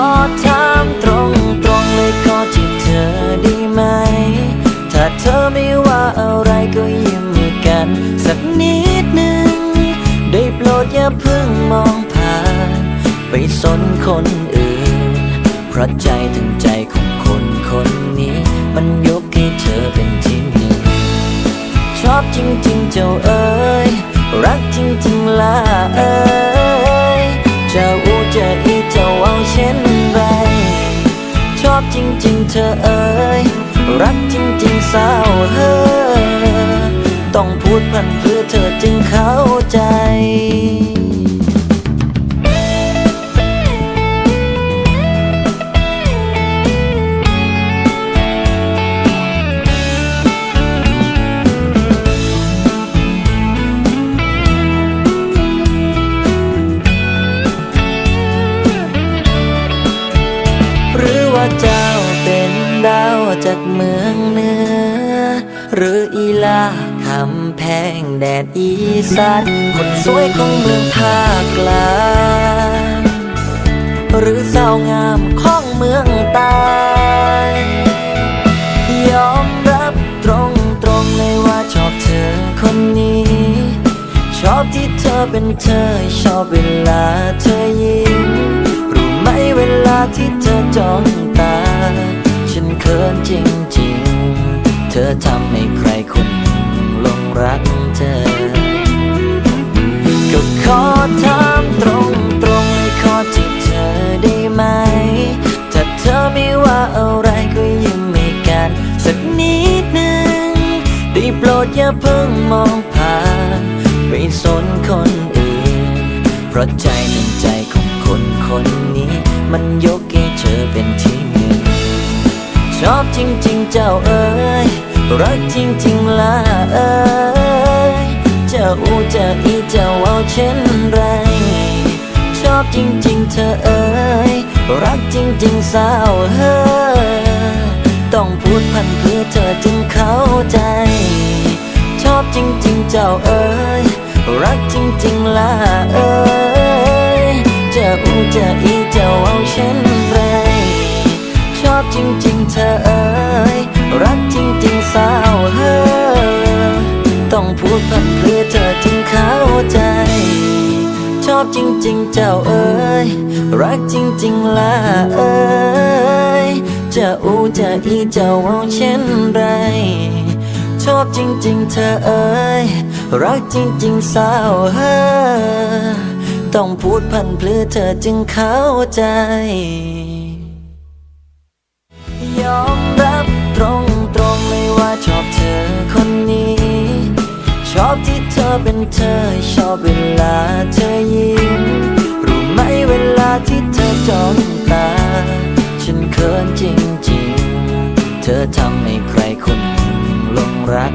อถามตรงตรงๆเลยขอที่เธอได้ไหม ถ้าเธอไม่ว่าอะไรก็ยิ้มกัน สักนิดหนึ่ง ได้โปรดอย่าเพิ่งมองผ่าน ไปสนคนอื่น เพราะใจถึงใจของคนคนนี้ มันยกให้เธอเป็นที่หนึ่ง ชอบจริง เธอเอ๋ยรักจริงๆสาวเฮ้อต้องพูดพันเพื่อเธอจึงเข้าใจหรือว่าเจ้า เป็นดาวจากเมืองเหนือ หรืออีลาคำแพงแดดอีสานคนสวยของเมืองภาคกลางหรือสาวงามของเมืองใต้ยอมรับตรงตรงๆเลยว่าชอบเธอคนนี้ ชอบที่เธอเป็นเธอ ชอบเวลาเธอยิ้มรู้ไหมเวลาที่เธอจ้องตา ขินจริงๆ เธอทำให้ใครคนหนึ่งลงรักเธอ ก็ขอถามตรงตรงขอจีบเธอได้ไหม ถ้าเธอไม่ว่าอะไรก็ยิ้มให้กัน สักนิดหนึ่งได้โปรดอย่าเพิ่งมองผ่านไปสนคนอื่น เพราะใจทั้งใจของคนคนนี้มันยกเอง ชอบจริง ๆ เจ้าเอ๋ยรักจริง ๆล่ะเอ๋ยเจ้าอูเจ้าอีเจ้าเอาเช่นไร ชอบจริง ๆ เธอเอ๋ยรักจริง ๆ สาวเฮ้อต้องพูดพันเพื่อเธอจึงเข้าใจ ชอบจริง ๆ เจ้าเอ๋ยรักจริง ๆล่ะเอ๋ยเจ้าอูเจ้าอีเจ้าเอาเช่นไร อบจริงๆเธอเอ๋ยรักจริงๆสาวเฮ้อต้องพูดพันเพื่อเธอจึงเข้าใจ ชอบจริงๆเจ้าเอ๋ยรักจริงๆล่ะเอ๋ยจะอูจะอีเจ้าเอาเช่นไร ชอบจริงๆเธอเอ๋ยรักจริงๆสาวเฮ้อต้องพูดพันเพื่อเธอจึงเข้าใจ ยอมรับตรงตรงๆเลยว่าชอบเธอคนนี้ ชอบที่เธอเป็นเธอชอบเวลาเธอยิ้มรู้ไหมเวลาที่เธอจ้องตา ฉันเขินจริงๆ เธอทำให้ใครคนหนึ่งลงรัก